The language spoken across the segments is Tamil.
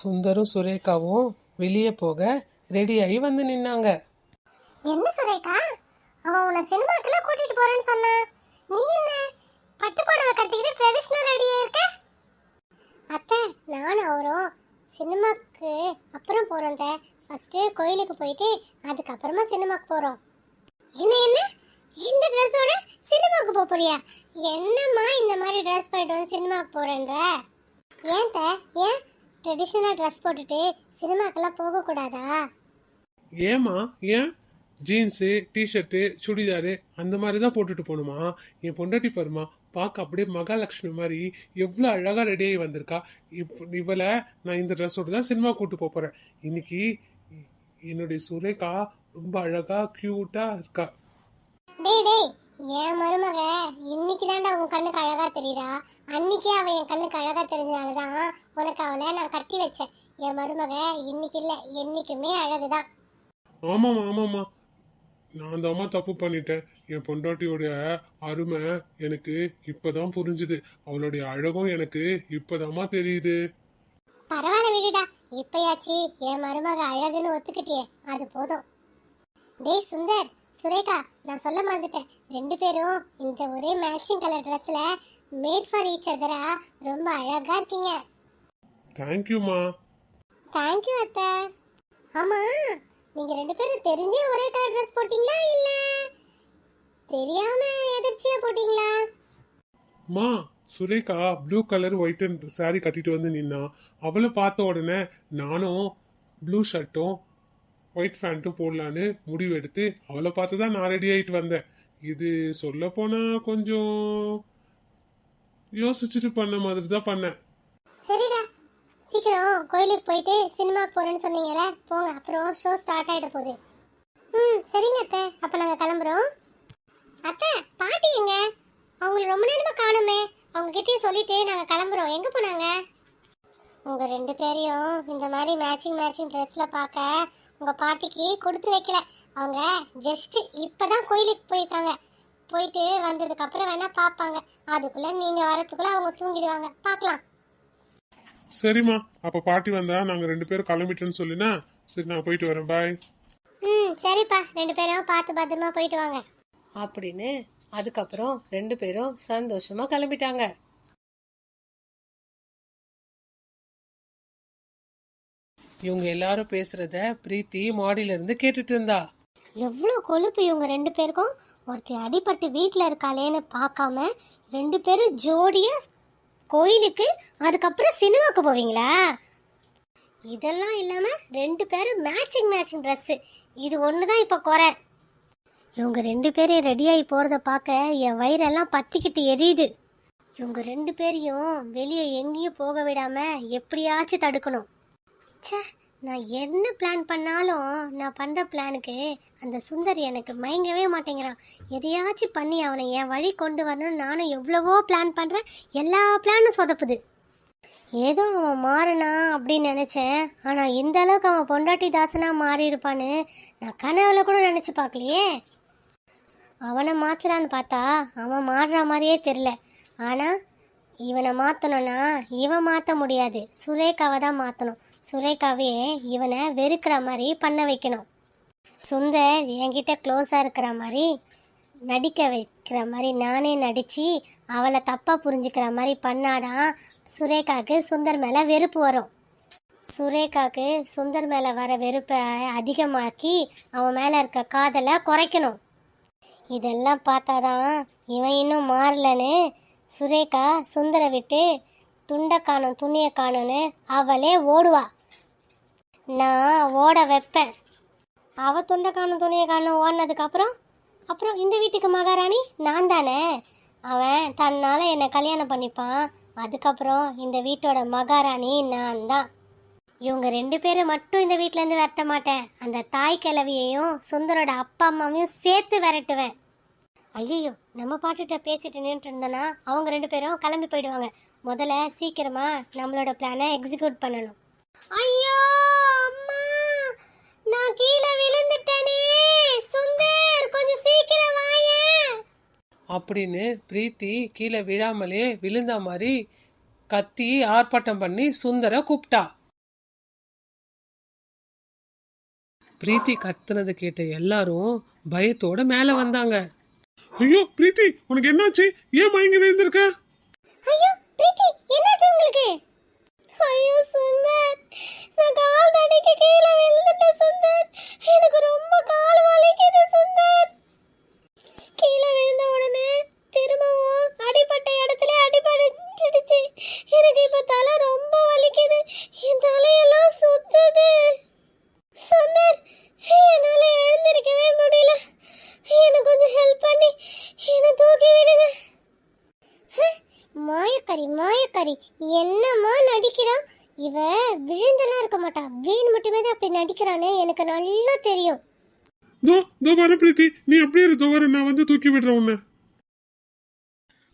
சுந்தரும் சுரேகாவும் வெளியே போக ரெடியாகி வந்து நின்னாங்க. என்ன சுரேகா? அவன் உன்னை சினிமாக்கெல்லாம் கூட்டிட்டு போறேன்னு சொன்னான் நீ என்ன பட்டு புடவை கட்டிக்கிட்டு ட்ரெடிஷ்னல் ரெடியா இருக்க? அத்தை நானும் அவரும் சினிமாக்கு அப்புறம் போறோம் தே ஃபர்ஸ்ட் கோயிலுக்கு போயிட்டு அதுக்கப்புறமா சினிமாக்கு போறோம். என்ன என்ன? இந்த ட்ரெஸ்ஸோட சினிமாக்கு போக போறியா? என்னம்மா இந்த மாதிரி ட்ரெஸ் பண்ணிட்டு வந்து சினிமாக்கு போறேன்ற? ஏன் தே ஏன்? ட்ரெடிஷ்னலாக ட்ரெஸ் போட்டுட்டு சினிமாக்கெல்லாம் போகக்கூடாதா? ஏமா ஏன்? ஜீன்ஸு டிஷர்ட்டு சுடிதாரு அந்த மாதிரி தான் போட்டுட்டு போகணுமா? என் பொண்டாட்டி பாருமா பார்க்க அப்படியே மகாலட்சுமி மாதிரி எவ்வளோ அழகாக ரெடியாகி வந்திருக்கா. இப் இவளை நான் இந்த ட்ரெஸ்ஸோட தான் சினிமா கூட்டு போக போகிறேன் இன்னைக்கு என்னுடைய சுரேகா ரொம்ப அழகா க்யூட்டா இருக்கா. டேய் டேய் என் மருமக இன்னைக்கு தான்டா உன் கண்ணுக்கு அழகா தெரியுறா அன்னைக்கே அவ என் கண்ணுக்கு அழகா தெரிஞ்சனால தான் உனக்கு அவளை நான் கட்டி வச்சேன். என் மருமக இன்னைக்கு இல்ல என்னைக்குமே அழகுதான். ஆமாம்மா ஆமாம்மா. நான் தாம்மா தப்பு பண்ணிட்டேன். என் பொண்டாட்டியோடைய அருமை எனக்கு இப்பதான் புரிஞ்சுது. அவளுடைய அழகும் எனக்கு இப்பதாம்மா தெரியுது. பரவாயில்ல விடுடா. இப்பயாச்சு என் மருமக அழகுன்னு ஒத்துக்கிட்டியே அது போதும். டேய் சுந்தர் சுரேகா நான் சொல்ல மறந்துட்டேன். ரெண்டு பேரும் இந்த ஒரே மேட்சிங் கலர் ட்ரெஸ்ல மேட் ஃபார் ஈச் அதரா ரொம்ப அழகா இருக்கீங்க. தேங்க்யூம்மா தேங்க்யூ அத்தை. ஆமா நீங்க ரெண்டு பேரும் தெரிஞ்சே ஒரே கலர் ட்ரெஸ் போட்டீங்களா இல்ல? தெரியாம எதிர்ச்சியா போட்டீங்களா? மா Surekha blue colour white and saree கட்டிட்டு வந்து நின்னா அவளை பார்த்த உடனே நானும் ப்ளூ ஷர்ட்டும் ஒயிட் ஃபேண்ட்டும் போடலான்னு முடிவு எடுத்து அவளை பார்த்து தான் நான் ரெடி ஆகிட்டு வந்தேன். இது சொல்ல போனா கொஞ்சம் யோசிச்சுட்டு பண்ண மாதிரி தான் பண்ணேன். சரிடா. சீக்கிரம் கோயிலுக்கு போயிட்டு சினிமாக்கு போறேன்னு சொன்னீங்கல்ல போங்க. அப்புறம் ஷோ ஸ்டார்ட் ஆயிட போகுது. ம் சரிங்க அத்தை. அப்ப நாங்க கிளம்புறோம். அத்தை பாட்டி எங்க? அவங்கள ரொம்ப நேரமா காணுமே. அவங்க கிட்டயும் சொல்லிட்டு நாங்க கிளம்புறோம். எங்க போனாங்க? உங்க ரெண்டு பேரையும் இந்த மாதிரி மேட்சிங் மேட்சிங் ட்ரெஸ்ல பார்க்க உங்க பாட்டிக்கு கொடுத்து வைக்கல. அவங்க ஜஸ்ட் இப்பதான் கோயிலுக்கு போயிருக்காங்க. போயிட்டு வந்ததுக்கு அப்புறம் வேணா பார்ப்பாங்க. அதுக்குள்ள நீங்க வரதுக்குள்ள அவங்க தூங்கிடுவாங்க. பார்க்கலாம். சரிம்மா. அப்ப பாட்டி வந்தா நாங்க ரெண்டு பேரும் கிளம்பிட்டேன்னு சொல்லினா சரி நான் போயிட்டு வரேன். பாய் ம் சரிப்பா. ரெண்டு பேரும் பார்த்து பத்திரமா போயிட்டு வாங்க. அப்படின்னு அதுக்கப்புறம் ரெண்டு பேரும் சந்தோஷமா கிளம்பிட்டாங்க. இவங்க எல்லாரும் பேசுறத பிரீத்தி மாடியில இருந்து கேட்டுட்டு இருந்தா. எவ்வளோ கொழுப்பு இவங்க ரெண்டு பேருக்கும்? ஒருத்தி அடிபட்டு வீட்டில் இருக்காளேன்னு பார்க்காம ரெண்டு பேரும் ஜோடியா கோயிலுக்கு அதுக்கப்புறம் சினிமாக்கு போவீங்களா? இதெல்லாம் இல்லாமல் ரெண்டு பேரும் மேட்சிங் மேட்சிங் ட்ரெஸ்ஸு இது ஒன்று தான் இப்போ குறை. இவங்க ரெண்டு பேரும் ரெடியாகி போகிறத பார்க்க என் வயிறெல்லாம் பத்திக்கிட்டு எரியுது. இவங்க ரெண்டு பேரையும் வெளியே எங்கேயும் போக விடாமல் எப்படியாச்சும் தடுக்கணும். ச்சே நான் என்ன பிளான் பண்ணாலும் நான் பண்ணுற பிளானுக்கு அந்த சுந்தர் எனக்கு மயங்கவே மாட்டேங்கிறான் எதையாச்சும் பண்ணி அவனை என் வழி கொண்டு வரணும்னு நானும் எவ்வளவோ பிளான் பண்ணுறேன் எல்லா பிளானும் சொதப்புது. ஏதோ அவன் மாறினா அப்படின்னு நினச்சேன். ஆனால் இந்த அளவுக்கு அவன் பொண்டாட்டி தாசனாக மாறி இருப்பான்னு நான் கனவுல கூட நினச்சி பார்க்கலையே. அவனை மாற்றலான்னு பார்த்தா அவன் மாறுற மாதிரியே தெரில ஆனால் இவனை மாற்றணும்னா இவன் மாற்ற முடியாது. சுரேகாவை தான் மாற்றணும் சுரேகாவே இவனை வெறுக்கிற மாதிரி பண்ண வைக்கணும். சுந்தர் என்கிட்ட க்ளோஸாக இருக்கிற மாதிரி நடிக்க வைக்கிற மாதிரி நானே நடித்து அவளை தப்பாக புரிஞ்சுக்கிற மாதிரி பண்ணாதான் சுரேகாவுக்கு சுந்தர் மேலே வெறுப்பு வரும். சுரேகாவுக்கு சுந்தர் மேலே வர வெறுப்பை அதிகமாக்கி அவன் மேலே இருக்க காதலை குறைக்கணும். இதெல்லாம் பார்த்தாதான் இவன் இன்னும் மாறலன்னு சுரேகா சுந்தர விட்டு துண்டை காணும் துணியை காணும்னு அவளே ஓடுவா. நான் ஓட வைப்பேன். அவ துண்டை காணும் துணியை காணும் ஓடினதுக்கப்புறம் அப்புறம்? இந்த வீட்டுக்கு மகாராணி நான் தானே. அவன் தன்னால் என்னை கல்யாணம் பண்ணிப்பான். அதுக்கப்புறம் இந்த வீட்டோட மகாராணி நான் தான். இவங்க ரெண்டு பேரும் மட்டும் இந்த வீட்டிலேருந்து விரட்ட மாட்டேன். அந்த தாய் கிழவியையும் சுந்தரோட அப்பா அம்மாவையும் சேர்த்து விரட்டுவேன். ஐயோ நம்ம பாட்டுகிட்ட பேசிட்டு நின்றுட்டு இருந்தோன்னா அவங்க ரெண்டு பேரும் கிளம்பி போயிடுவாங்க. முதல்ல சீக்கிரமா நம்மளோட பிளானை எக்ஸிக்யூட் பண்ணணும். ஐயோ அம்மா நான் கீழே விழுந்துட்டேனே. சுந்தர் கொஞ்சம் சீக்கிரம் வாயேன். அப்படின்னு பிரீத்தி கீழே விழாமலே விழுந்த மாதிரி கத்தி ஆர்ப்பாட்டம் பண்ணி சுந்தர கூப்பிட்டா. பிரீத்தி கத்துனது கேட்ட எல்லாரும் பயத்தோட மேலே வந்தாங்க. ஐயோ பிரீத்தி உனக்கு என்னாச்சு? ஏன் மயங்கி விழுந்திருக்க? ஐயோ பிரீத்தி என்னாச்சு உங்களுக்கு ஐயோ சுந்தர் நான் கால் தடிக்க கீழே விழுந்துட்டேன் சுந்தர் எனக்கு ரொம்ப கால் வலிக்குது சுந்தர் கீழே விழுந்த உடனே திரும்பவும் அடிப்பட்ட இடத்துல அடிபடிச்சிடுச்சு எனக்கு இப்ப தலை ரொம்ப வலிக்குது என் தலையெல்லாம் சுத்துது சுந்தர் என்னால எழுந்திருக்கவே முடியல எனக்கு கொஞ்சம் ஹெல்ப் பண்ணி என்னை தூக்கி விடுங்க மாயக்கறி மாயக்கறி என்னம்மா நடிக்கிறா இவ விழுந்தெல்லாம் இருக்க மாட்டா வீண் மட்டுமே தான் அப்படி நடிக்கிறானே எனக்கு நல்லா தெரியும் தோ தோ வர பிரீத்தி. நீ அப்படியே இரு, தோ வர நான் வந்து தூக்கி விடுறேன் உன்னை.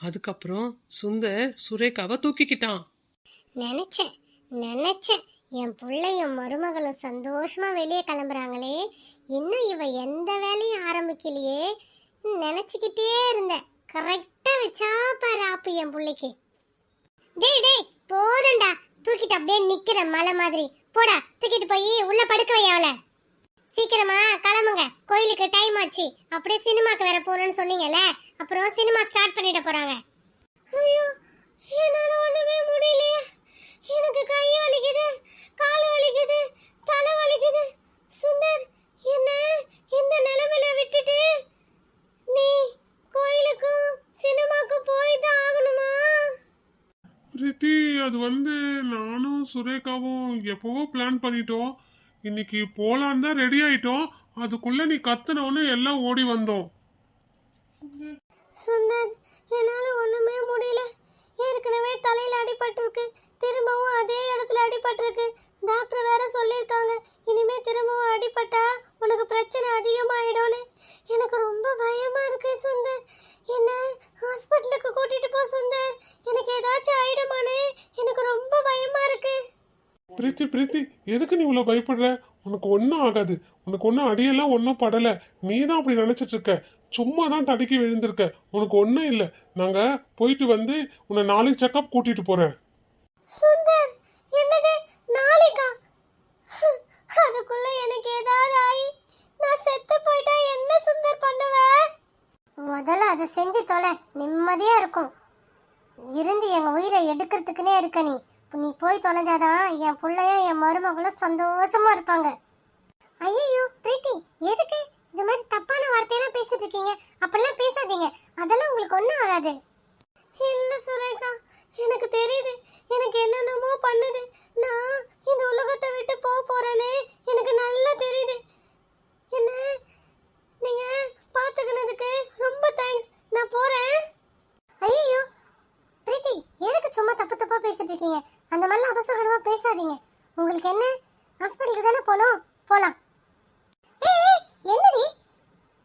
அதுக்கப்புறம் சுந்தர் சுரேகாவை தூக்கிக்கிட்டான். நினைச்சேன் நினைச்சேன். என் பிள்ளையும் மருமகளும் சந்தோஷமா வெளியே கிளம்புறாங்களே. இன்னும் இவ எந்த வேலையும் ஆரம்பிக்கலையே. நினைச்சுக்கிட்டே இருந்தேன். கரெக்டா வச்சா பாரு ஆப்பு என் பிள்ளைக்கு. டேய் டேய் போதண்டா தூக்கிட்டு அப்படியே நிக்கிற மலை மாதிரி. போடா தூக்கிட்டு போய் உள்ள படுக்க வை அவளை. சீக்கிரமா கிளம்புங்க. கோயிலுக்கு டைம் ஆச்சு. அப்படியே சினிமாக்கு வேற போறேன்னு சொன்னீங்கல்ல? அப்புறம் சினிமா ஸ்டார்ட் பண்ணிட போறாங்க. ஐயோ என்னால ஒண்ணுமே முடியலையே. எனக்கு கை வலிக்குது கால் வலிக்குது தலை வலிக்குது. சுந்தர் என்ன இந்த நிலைமையில விட்டுட்டு நீ கோயிலுக்கும் சினிமாக்கும் போய் தான் ஆகணுமா? ரித்தி அது வந்து நானும் சுரேகாவும் எப்பவோ பிளான் பண்ணிட்டோம். இன்னைக்கு போலான்னு தான் ரெடி ஆயிட்டோம். அதுக்குள்ள நீ கத்துன எல்லாம் ஓடி வந்தோம். சுந்தர் என்னால ஒண்ணுமே முடியல. ஏற்கனவே தலையில அடிபட்டிருக்கு. திரும்பவும் அதே இடத்துல அடிபட்டிருக்கு. டாக்டர் வேற சொல்லியிருக்காங்க. இனிமே திரும்பவும் அடிபட்டா உனக்கு பிரச்சனை அதிகமா பிரீத்தி பிரீத்தி எதுக்கு நீ இவ்வளவு பயப்படுற? உனக்கு ஒன்றும் ஆகாது. உனக்கு ஒன்றும் அடியெல்லாம் ஒன்றும் படல. நீ தான் அப்படி நினைச்சிட்டு இருக்க. சும்மா தான் தடுக்கி விழுந்திருக்க. உனக்கு ஒன்றும் இல்லை. நாங்க போயிட்டு வந்து உன்னை நாளைக்கு செக்கப் கூட்டிட்டு போறேன். சுந்தர் என்னது? நாளைக்கா? அதுக்குள்ள எனக்கு ஏதாவது ஆகி நான் செத்து போயிட்டா என்ன சுந்தர் பண்ணுவ? முதல்ல அதை செஞ்சு தொலை. நிம்மதியா இருக்கும். இருந்து எங்க உயிரை எடுக்கிறதுக்குனே இருக்க நீ. நீ போய் தொலைஞ்சாதான் என் பிள்ளையும் என் மருமகளும் சந்தோஷமா இருப்பாங்க. ஐயோ பிரீத்தி எதுக்கு? இந்த மாதிரி தப்பான வார்த்தையெல்லாம் பேசிட்டு இருக்கீங்க. அப்படிலாம் பேசாதீங்க. அதெல்லாம் உங்களுக்கு ஒன்றும் ஆகாது. இல்ல சுரேகா எனக்கு தெரியுது. எனக்கு என்னென்னமோ பண்ணுது. நான் இந்த உலகத்தை விட்டு போக போறேனே எனக்கு நல்லா தெரியுது என்ன நீங்க பாத்துக்கினதுக்கு ரொம்ப தேங்க்ஸ் நான் போறேன் ஐயோ பிரீத்தி எதுக்கு சும்மா தப்பு தப்பா பேசிட்டு இருக்கீங்க அந்த மாதிரிலாம் அபசகரமா பேசாதீங்க. உங்களுக்கு என்ன? ஹாஸ்பிட்டலுக்கு தானே போகணும்? போலாம். ஏய் என்னடி?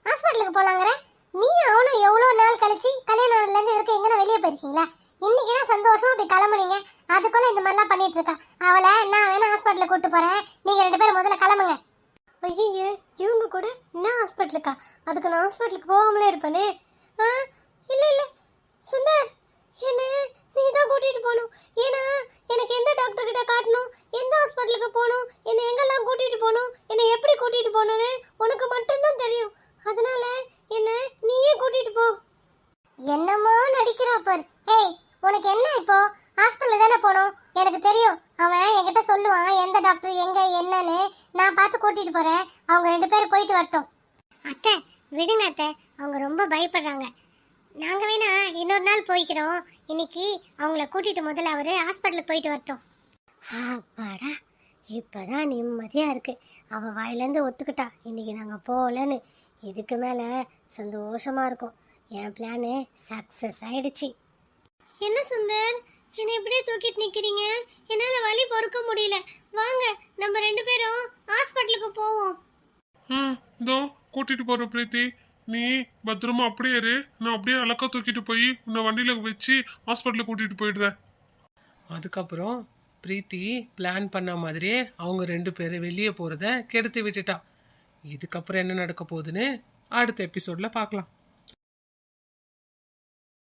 ஹாஸ்பிட்டலுக்கு போகலாங்கிற நீ அவனும் எவ்வளோ நாள் கழிச்சு கல்யாணம் நாள்லேருந்து இருக்க எங்கன்னா வெளியே போயிருக்கீங்களா? இன்னைக்கு தான் அப்படி இப்படி கிளம்புனீங்க. அதுக்குள்ள இந்த மாதிரிலாம் பண்ணிட்டு இருக்கா. அவளை நான் வேணா ஹாஸ்பிட்டலுக்கு கூட்டு போறேன். நீங்க ரெண்டு பேரும் முதல்ல கிளம்புங்க. ஐயோ இவங்க கூட என்ன ஹாஸ்பிட்டலுக்கா அதுக்கு நான் ஹாஸ்பிட்டலுக்கு போகாமலே இருப்பேனே. ஆ இல்லை இல்லை சுந்தர் என்ன நீ தான் கூட்டிட்டு போகணும் ஏன்னா எனக்கு எந்த டாக்டர் கிட்ட காட்டணும் எந்த ஹாஸ்பிட்டலுக்கு போகணும் என்னை எங்கெல்லாம் கூட்டிட்டு போகணும் என்னை எப்படி கூட்டிட்டு போகணும்னு உனக்கு மட்டும்தான் தெரியும் அதனால என்ன நீயே கூட்டிட்டு போ என்னமோ நடிக்கிறா பார் ஏய் உனக்கு என்ன இப்போ ஹாஸ்பிட்டல் தானே போகணும். எனக்கு தெரியும். அவன் என்கிட்ட சொல்லுவான் எந்த டாக்டர் எங்க என்னன்னு. நான் பார்த்து கூட்டிட்டு போறேன். அவங்க ரெண்டு பேரும் போயிட்டு வரட்டும். அத்தை விடுங்க அத்தை. அவங்க ரொம்ப பயப்படுறாங்க. நாங்க வேணா இன்னொரு நாள் போய்க்கிறோம். இன்னைக்கு அவங்கள கூட்டிட்டு முதல்ல அவரு ஹாஸ்பிட்டலுக்கு போயிட்டு வரட்டும். ஆப்பாடா இப்பதான் நிம்மதியா இருக்கு. அவ வாயிலேருந்து ஒத்துக்கிட்டா. இன்னைக்கு நாங்க போகலன்னு. இதுக்கு மேல சந்தோஷமா இருக்கும். என் பிளானு சக்சஸ் ஆயிடுச்சு. என்ன சுந்தர்? என்னை இப்படியே தூக்கிட்டு நிக்கிறீங்க? என்னால வலி பொறுக்க முடியல. வாங்க நம்ம ரெண்டு பேரும் ஹாஸ்பிட்டலுக்கு போவோம். ம் இதோ கூட்டிட்டு போற பிரீத்தி. நீ பத்திரமா அப்படியே இரு. நான் அப்படியே அலக்கா தூக்கிட்டு போய் உன்னை வண்டியில வச்சு ஹாஸ்பிட்டலுக்கு கூட்டிட்டு போயிடுறேன். அதுக்கப்புறம் பிரீத்தி பிளான் பண்ண மாதிரியே அவங்க ரெண்டு பேரும் வெளியே போறத கெடுத்து விட்டுட்டா. இதுக்கப்புறம் என்ன நடக்க போகுதுன்னு அடுத்த எபிசோட்ல பார்க்கலாம்.